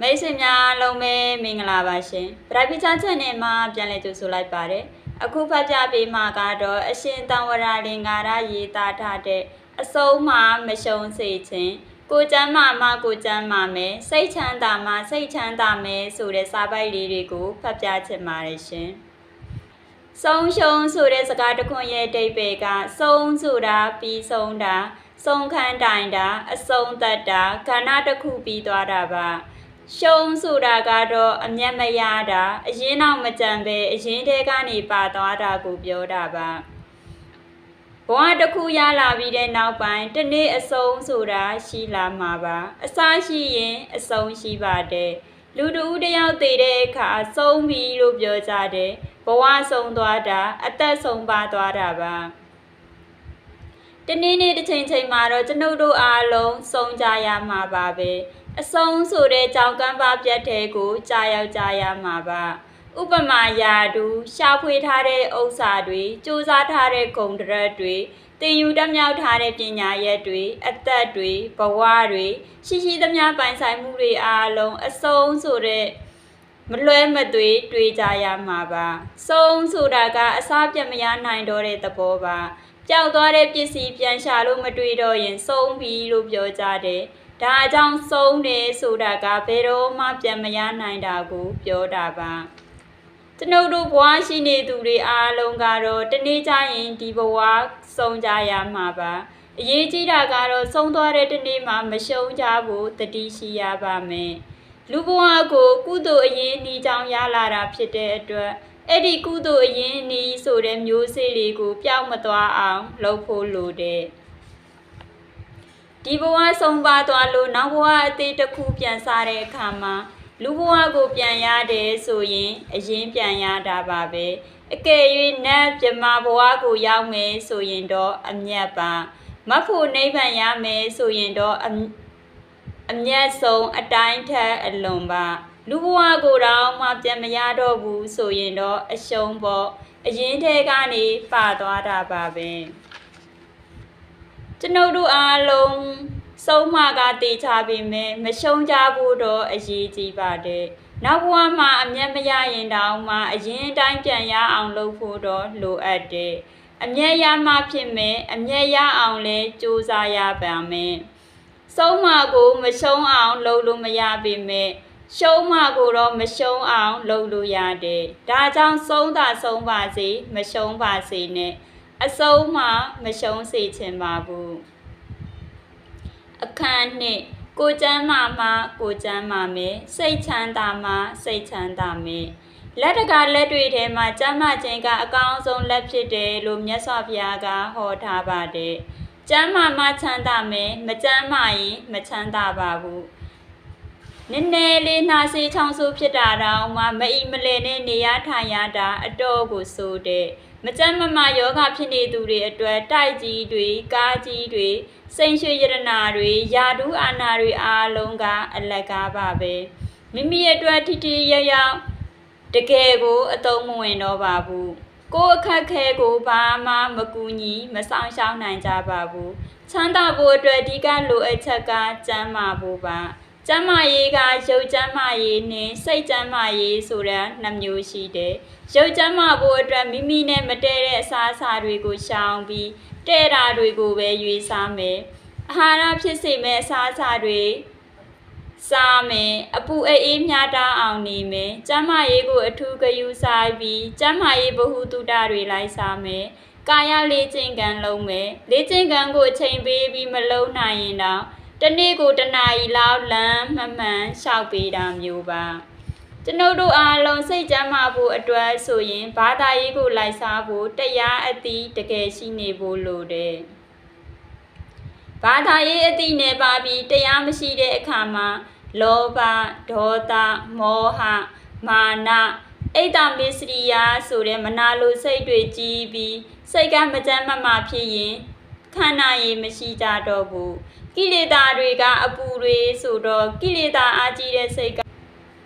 မိတ်ဆွေများအားလုံးပဲမင်္ဂလာပါရှင်ဗရိုက်ဖီချာချက်နယ်မှာပြန်လည်ကြိုဆိုလိုက်ပါတယ်အခုဖတ်ပြပေးမှာကတော့အရှင်တန်ဝရလင်္ကာရရေးသားထားတဲ့အဆုံးမှမရှုံးစေခြင်းကိုကျမ်းမာမှကိုကျမ်းမာမယ်စိတ်ချမ်းသာမှစိတ်ချမ်းသာမယ်ဆိုတဲ့စာပိုက်လေးတွေကိုဖတ်ပြချင်ပါတယ်ရှင်ဆုံးရှုံးဆိုတဲ့စကားတစ်ခွန်းရဲ့အတိတ်ပဲကဆုံးဆိုတာပြီးဆုံးတာဆုံးခန်းတိုင်တာအဆုံးသက်တာခန္ဓာတစ်ခုပြီးသွားတာပါ ရှုံးဆိုတာကတော့အမျက်မရတာအရင်တော့မကြံပဲအရင်တဲကနေပါသွားတာကိုပြောတာပါဘဝတစ်ခုရလာပြီးတဲ့နောက်ပိုင်းတစ်နေ့အဆုံးဆိုတာရှိလာမှာပါအစရှိရင်အဆုံးရှိပါတယ်လူတူတယောက်တည်တဲ့အခါဆုံးပြီလို့ပြောကြတယ်ဘဝဆုံးသွားတာအသက်ဆုံးပါသွားတာပါတနေ့နေ့တစ်ချိန်ချိန်မှာတော့ကျွန်ုပ်တို့အားလုံးဆုံးကြရမှာပါပဲ အဆုံးဆိုတဲ့ကြောင်ကမ်းပါပြတ်တဲ့ကိုကြာရောက်ကြရမှာပါဥပမာယာတူရှာဖွေထားတဲ့ဥစ္စာတွေစူးစမ်းထားတဲ့ဂုံတရက်တွေတင်ယူတက်မြောက်ထားတဲ့ပညာရက်တွေအသက်တွေဘဝတွေရှိရှိသမျှပိုင်ဆိုင်မှုတွေအားလုံးအဆုံးဆိုတဲ့မလွဲမသွေတွေ့ကြရမှာပါဆုံးဆိုတာကအစားပြတ်မရနိုင်တော့တဲ့သဘောပါပျောက်သွားတဲ့ပစ္စည်းပြန်ရှာလို့မတွေ့တော့ရင်ဆုံးပြီလို့ပြောကြတယ်။ ဒါအကြောင်းဆုံးတယ်ဆိုတာကဘယ်တော့မှပြန်မရနိုင်တာကိုပြောတာပါ။ကျွန်ုပ်တို့ဘဝရှိနေသူတွေအားလုံးကတော့တနေ့ကျရင်ဒီဘဝဆုံးကြရမှာပါ။အရေးကြီးတာကတော့ဆုံးသွားတဲ့တနေ့မှမရှုံးကြဖို့တတိရှိရပါမယ်။လူဘဝကိုကုသိုလ်အရေးနှီးချောင်းရလာတာဖြစ်တဲ့အတွက်အဲ့ဒီကုသိုလ်အရင်နီးဆိုတဲ့မျိုးစေ့လေးကိုပျောက်မသွားအောင်လုပ်ဖို့လိုတယ် ဒီဘဝဆုံးပါသွားလို့နောက်ဘဝအသေးတစ်ခုပြန်စားတဲ့အခါမှာလူဘဝကိုပြန်ရတယ်ဆိုရင်အရင်ပြန်ရတာပါပဲအကယ်၍နတ်မြမဘဝကိုရောက်မယ်ဆိုရင်တော့အမျက်ပါမဖို့နိဗ္ဗာန်ရမယ်ဆိုရင်တော့အမြအမျက်ဆုံးအတိုင်းထက်အလွန်ပါလူဘဝကိုတော့မှပြန်မရတော့ဘူးဆိုရင်တော့အရှုံးပေါ့အရင်ထဲကနေပါသွားတာပါပဲ ကျွန်ုပ်တို့အားလုံးဆုံးမကတေချပေမဲ့မရှုံးကြဘူးတော့အရေးကြီးပါတယ်နောက်ဘဝမှာအမျက်မရရင်တောင်မှအရင်အတိုင်းပြန်ရအောင်လုပ်ဖို့တော့လိုအပ်တယ်အမျက်ရမှဖြစ်မယ်အမျက်ရအောင်လဲစူးစမ်းရပါမယ်ဆုံးမကိုမရှုံးအောင်လုပ်လို့မရပေမဲ့ရှုံးမှကိုတော့မရှုံးအောင်လုပ်လို့ရတယ်။ဒါကြောင့်ဆုံးတာဆုံးပါစေမရှုံးပါစေနဲ့ အဆုံးမှမရှုံးစေချင်ပါဘူး။အခန်းနှစ်ကိုကျမ်းမာမှကိုကျမ်းမာမယ်စိတ်ချမ်းသာမှစိတ်ချမ်းသာမယ်လက်တကလက်တွေထဲမှာကျမ်းမာခြင်းကအကောင်းဆုံးလက်ဖြစ်တယ်လို့မြတ်စွာဘုရားကဟောထားပါတယ်။ကျမ်းမာမှချမ်းသာမယ်မကျမ်းမာရင်မချမ်းသာပါဘူး။ နည်းနည်းလေးနှာစေးချောင်းဆိုးဖြစ်တာတော့မှမအီမလဲနဲ့နေရထိုင်ရတာအတော့ကိုဆိုတဲ့မကြမ်းမမယောဂဖြစ်နေသူတွေအတွက်တိုက်ကြီးတွေကားကြီးတွေစိန်ရွှေရတနာတွေယာဒူးအာနာတွေအားလုံးကအလကားပါပဲမိမိရဲ့အတွက်ထိထိရရတကယ်ကိုအတုံးမဝင်တော့ပါဘူးကိုယ်အခက်ခဲကိုဘာမှမကူညီမဆောင်ရှောက်နိုင်ကြပါဘူးချမ်းသာဖို့အတွက်အဓိကလိုအပ်ချက်ကကျန်းမာဖို့ပါ ကျမ်းမာရေးကရုပ်ကျမ်းမာရေးနဲ့စိတ်ကျမ်းမာရေးဆိုတဲ့နှစ်မျိုးရှိတယ်။ရုပ်ကျမ်းမာဖို့အတွက်မိမိနဲ့မတည့်တဲ့အစားအစာတွေကိုရှောင်ပြီးတဲ့တာတွေကိုပဲရွေးစားမယ်။အာဟာရဖြစ်စေမဲ့အစားအစာတွေစားမယ်အပူအေးအေးမြားတာအောင်နေမယ်။ကျမ်းမာရေးကိုအထူးဂရုစိုက်ပြီးကျမ်းမာရေးဗဟုသုတတွေလိုက်စားမယ်။ကာယလေ့ကျင့်ကံလုပ်မယ်။လေ့ကျင့်ကံကိုအချိန်ပေးပြီးမလုပ်နိုင်ရင်တော့ တနေ့ကိုတနာရီလောက်လမ်းမှန်မှန်လျှောက်ပေးတာမျိုးပါကျွန်ုပ်တို့အားလုံးစိတ်ကြမ်းမာဖို့အတွက်ဆိုရင်ဘာသာရေးကိုလိုက်စားဖို့တရားအသည့်တကယ်ရှိနေဖို့လိုတယ်ဘာသာရေးအသည့်နဲ့ပါပြီးတရားမရှိတဲ့အခါမှာလောဘဒေါသမောဟမာနအိတ်တမစ္စရိယဆိုတဲ့မနာလိုစိတ်တွေကြီးပြီးစိတ်ကမကြမ်းမမာဖြစ်ရင် ခန္ဓာရည်မရှိကြတော့ဘူးကိလေသာတွေကအပူတွေဆိုတော့ကိလေသာအာကြီးတဲ့စိတ်က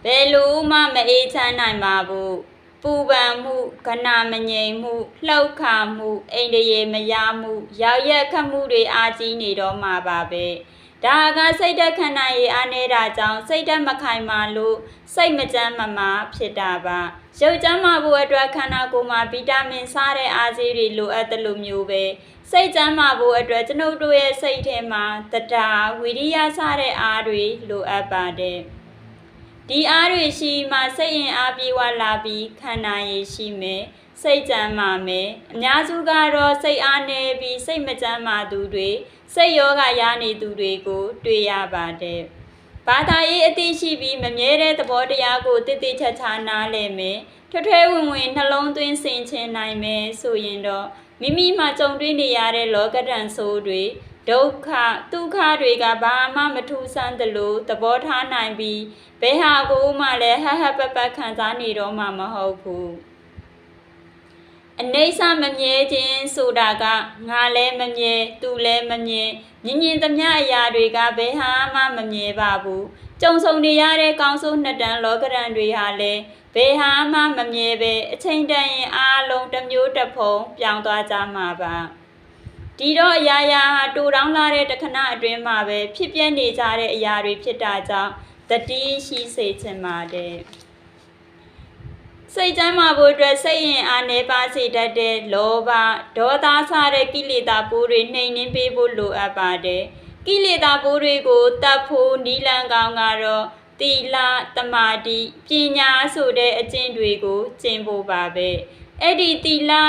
ဘယ်လို့မှမအေးချမ်းနိုင်ပါဘူးပူပန်မှုခဏမငြိမ်မှုလှုပ်ခါမှုအိန္ဒြေမရမှုရောက်ရက်ခတ်မှုတွေအာကြီးနေတော့မှာပါပဲဒါကစိတ်ဓာတ်ခန္ဓာရည်အားနေတာကြောင့်စိတ်ဓာတ်မခိုင်မာလို့စိတ်မကြမ်းမမာဖြစ်တာပါ ရုပ်ကြမ်းမာဖို့အတွက်ခန္ဓာကိုယ်မှာဗီတာမင်စားတဲ့အားဆေးတွေလိုအပ်တယ်လို့မျိုးပဲစိတ်ကြမ်းမာဖို့အတွက်ကျွန်ုပ်တို့ရဲ့စိတ်ထဲမှာတတာဝိရိယစားတဲ့အားတွေလိုအပ်ပါတယ်ဒီအားတွေရှိမှစိတ်ရင်အားပြေဝလာပြီးခန္ဓာရည်ရှိမယ်စိတ်ကြမ်းမာမယ်အများစုကတော့စိတ်အားနည်းပြီးစိတ်မကြမ်းမာသူတွေစိတ်ယောဂရနေသူတွေကို တွေ့ရပါတယ် ဘာသာရေးအသိရှိပြီးမမြဲတဲ့သဘောတရားကိုတည်တည်ချာချာနားလည်မယ်ထွထွဲဝင်ဝင်နှလုံးသွင်းဆင်ခြင်နိုင်မယ်ဆိုရင်တော့မိမိမှာကြုံတွေ့နေရတဲ့လောကဒဏ်ဆိုးတွေဒုက္ခဒုက္ခတွေကဘာမှမထူးဆန်းသလိုသဘောထားနိုင်ပြီးဘယ်ဟာကိုမှလည်းဟဟပပခံစားနေတော့မှမဟုတ်ဘူး အနေဆမမြဲခြင်းဆိုတာကငါလည်းမမြဲသူလည်းမမြဲမြင်မြင်သမျှအရာတွေကဘယ်ဟာမှမမြဲပါဘူးကြုံဆုံနေရတဲ့ကောင်းဆိုးနှစ်တန်းလောကရန်တွေဟာလည်းဘယ်ဟာမှမမြဲပဲအချိန်တန်ရင်အားလုံးတစ်မျိုးတစ်ဖုံပြောင်းသွားကြမှာပါဒီတော့အရာရာဟာတူတောင်းလာတဲ့တခဏအတွင်းမှာပဲဖြစ်ပျက်နေကြတဲ့အရာတွေဖြစ်တာကြောင့်တတိရှိစေချင်ပါတယ် စိတ်ချမ်းသာဖို့အတွက်စိတ်ရင်အားနေပါစေတတ်တဲ့လောဘဒေါသစတဲ့ကိလေသာပိုးတွေနှိမ်နှင်းပေးဖို့လိုအပ်ပါတယ်။ကိလေသာပိုးတွေကိုတတ်ဖို့နီလန်ကောင်းကတော့တီလာတမာတိပညာဆိုတဲ့အကျင့်တွေကိုကျင့်ဖို့ပါပဲ။အဲ့ဒီတီလာ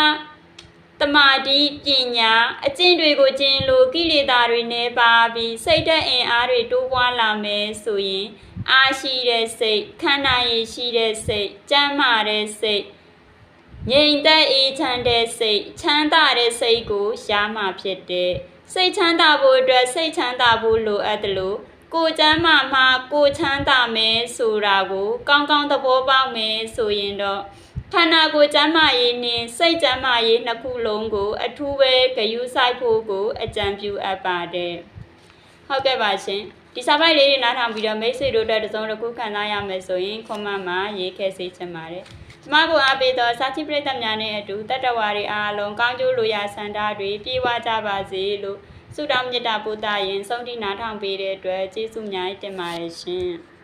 တမာတိပညာအကျင့်တွေကိုကျင့်လို့ကိလေသာတွေနှဲပါပြီးစိတ်ဓာတ်အင်အားတွေတိုးပွားလာမယ်ဆိုရင် အားရှိတဲ့စိတ်ခန္ဓာရည်ရှိတဲ့စိတ်ကြမ်းမာတဲ့စိတ်ငြိမ်သက်အေးချမ်းတဲ့စိတ်ချမ်းသာတဲ့စိတ်ကိုရှားမှဖြစ်တဲ့စိတ်ချမ်းသာဖို့အတွက်စိတ်ချမ်းသာဖို့လိုအပ်တယ်လို့ကိုချမ်းမာမှကိုချမ်းသာမယ်ဆိုတာကို ကောင်းကောင်းသဘောပေါက်မယ်ဆိုရင်တော့ခန္ဓာကိုယ်ကျမ်းမာရေးနဲ့စိတ်ကျမ်းမာရေးနှစ်ခုလုံးကို အထူးပဲဂရုစိုက်ဖို့ကို အကြံပြုအပ်ပါတယ်ဟုတ်ကဲ့ပါရှင် ဒီစာပိုက်လေးတွေနားထောင်ပြီးတော့မိတ်ဆွေတို့အတွက်တစ်စုံတစ်ခုခံစားရမယ်ဆိုရင်ခွန်မမှာရေးခဲ့စေချင်ပါတယ်။ကျမကိုအားပေးသောစာချိပရိသတ်များနဲ့အတူတတ္တဝါတွေအားလုံးကောင်းကျိုးလိုရာဆန္ဒတွေပြေဝကြပါစေလို့ဆုတောင်းမေတ္တာပို့သရင်ဆုံးထိနားထောင်ပေးတဲ့အတွက်ကျေးဇူးများတင်ပါတယ်ရှင်။